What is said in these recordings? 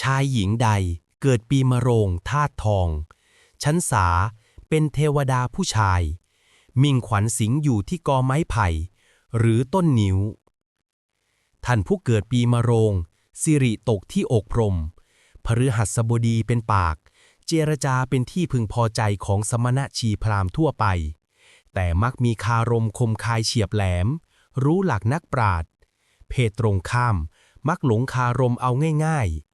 ชายหญิงใดเกิดปีมะโรงธาตุทอง ชั้นสาเป็นเทวดาผู้ชาย มิ่งขวัญสิงอยู่ที่กอไม้ไผ่ หรือต้นนิ้ว ท่านผู้เกิดปีมะโรง สิริตกที่อกพรมพฤหัสบดีเป็นปาก เจรจาเป็นที่พึงพอใจของสมณะชีพราหมณ์ทั่วไป แต่มักมีคารมคมคายเฉียบแหลม รู้หลักนักปราดเพศตรงข้ามมักหลงคารมเอาง่ายๆ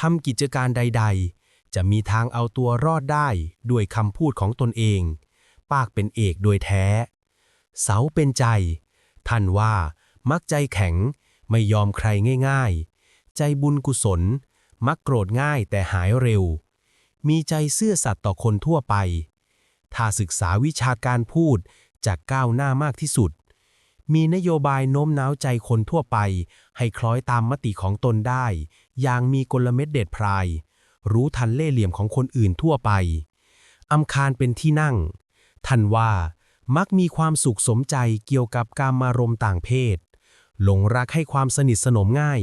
ทำกิจการใด ๆ จะมีทางเอาตัวรอดได้ด้วยคำพูดของตนเอง ปากเป็นเอกโดยแท้ เสาเป็นใจ ท่านว่า มักใจแข็ง ไม่ยอมใครง่ายๆ ใจบุญกุศล มักโกรธง่ายแต่หายเร็ว มีใจเซื่อสัตย์ต่อคนทั่วไป ถ้าศึกษาวิชาการพูดจากก้าวหน้ามากที่สุด มีนโยบายโน้มน้าวใจคนทั่วไป ให้คล้อยตามมติของตนได้ อย่างมีกลเม็ดเด็ดพราย รู้ทันเล่เหลี่ยมของคนอื่นทั่วไปอำคารเป็นที่นั่ง ท่านว่า มักมีความสุขสมใจเกี่ยวกับการมารมณ์ต่างเพศ หลงรักให้ความสนิทสนมง่าย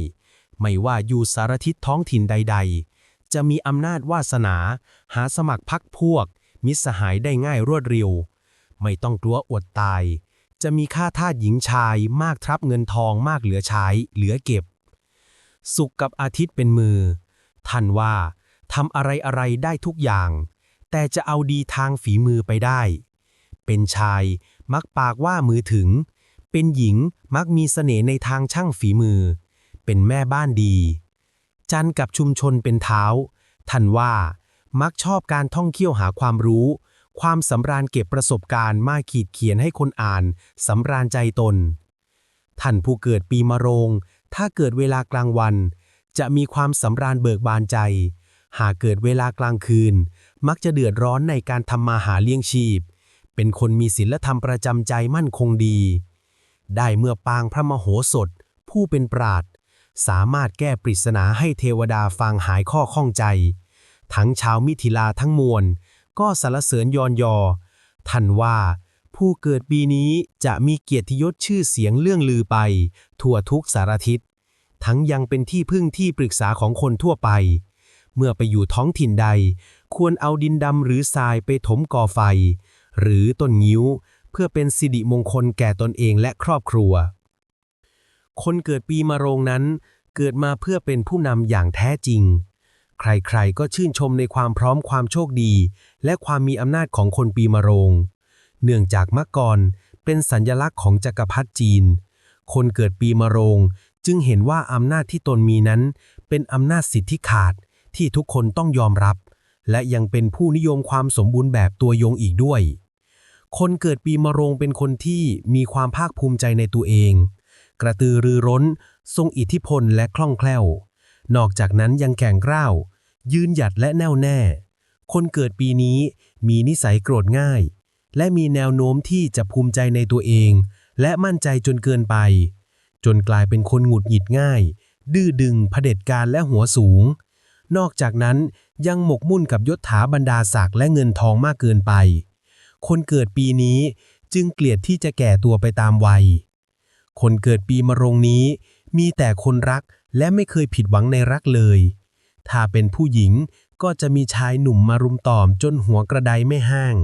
ไม่ว่าอยู่สารทิศท้องถิ่นใด ๆ จะมีอำนาจวาสนา หาสมัครพักพวก มิสหายได้ง่ายรวดเร็ว ไม่ต้องกลัวอดตาย จะมีค่าทาสหญิงชายมากทรัพย์เงินทองมากเหลือใช้ เหลือเก็บ สุขกับอาทิตย์เป็นมือ ท่านว่าทำอะไรอะไรได้ทุกอย่าง แต่จะเอาดีทางฝีมือไปได้ เป็นชายมักปากว่ามือถึง เป็นหญิงมักมีเสน่ห์ในทางช่างฝีมือ เป็นแม่บ้านดี จันกับชุมชนเป็นเท้า ท่านว่ามักชอบการท่องเที่ยวหาความรู้ ความสำราญเก็บประสบการณ์มาขีดเขียนให้คนอ่านสำราญใจตน ท่านผู้เกิดปีมะโรง ถ้าเกิดเวลากลางวัน จะมีความสำราญเบิกบานใจ หากเกิดเวลากลางคืน มักจะเดือดร้อนในการทำมาหาเลี้ยงชีพ เป็นคนมีศีลธรรมประจำใจมั่นคงดี ได้เมื่อปางพระมโหสถ ผู้เป็นปราดสามารถแก้ปริศนาให้เทวดาฟังหายข้อข้องใจ ทั้งชาวมิถิลาทั้งมวล ก็สรรเสริญยอนยอ ท่านว่า ผู้เกิดปีนี้จะมีเกียรติยศชื่อเสียงเรื่องลือไป ทั่วทุกสารทิศ ทั้งยังเป็นที่พึ่งที่ปรึกษาของคนทั่วไป เมื่อไปอยู่ท้องถิ่นใด ควรเอาดินดำหรือทรายไปถมก่อไฟ หรือต้นงิ้ว เพื่อเป็นสิริมงคลแก่ตนเองและครอบครัว คนเกิดปีมะโรงนั้นเกิดมาเพื่อเป็นผู้นำอย่างแท้จริง ใครๆ ก็ชื่นชมในความพร้อมความโชคดี และความมีอำนาจของคนปีมะโรง เนื่องจากมักกรเป็นสัญลักษณ์ของจักรพรรดิจีน คนเกิดปีมะโรง จึงเห็นว่าอำนาจที่ตนมีนั้น เป็นอำนาจสิทธิขาดที่ทุกคนต้องยอมรับ และยังเป็นผู้นิยมความสมบูรณ์แบบตัวยงอีกด้วย คนเกิดปีมะโรงเป็นคนที่มีความภาคภูมิใจในตัวเอง กระตือรือร้น ทรงอิทธิพลและคล่องแคล่ว นอกจากนั้นยังแข็งกร้าว ยืนหยัดและแน่วแน่ คนเกิดปีนี้มีนิสัยโกรธง่าย และมีแนวโน้มที่จะภูมิใจในตัวเอง และมั่นใจจนเกินไป จนกลายเป็นคนหงุดหงิดง่าย ดื้อดึงเผด็จการและหัวสูง นอกจากนั้นยังหมกมุ่นกับยศถาบรรดาศักดิ์และเงินทองมากเกินไป คนเกิดปีนี้จึงเกลียดที่จะแก่ตัวไปตามวัย คนเกิดปีมะโรงนี้มีแต่คนรัก และไม่เคยผิดหวังในรักเลย ถ้าเป็นผู้หญิงก็จะมีชายหนุ่มมารุมตอมจนหัวกระไดไม่ห้าง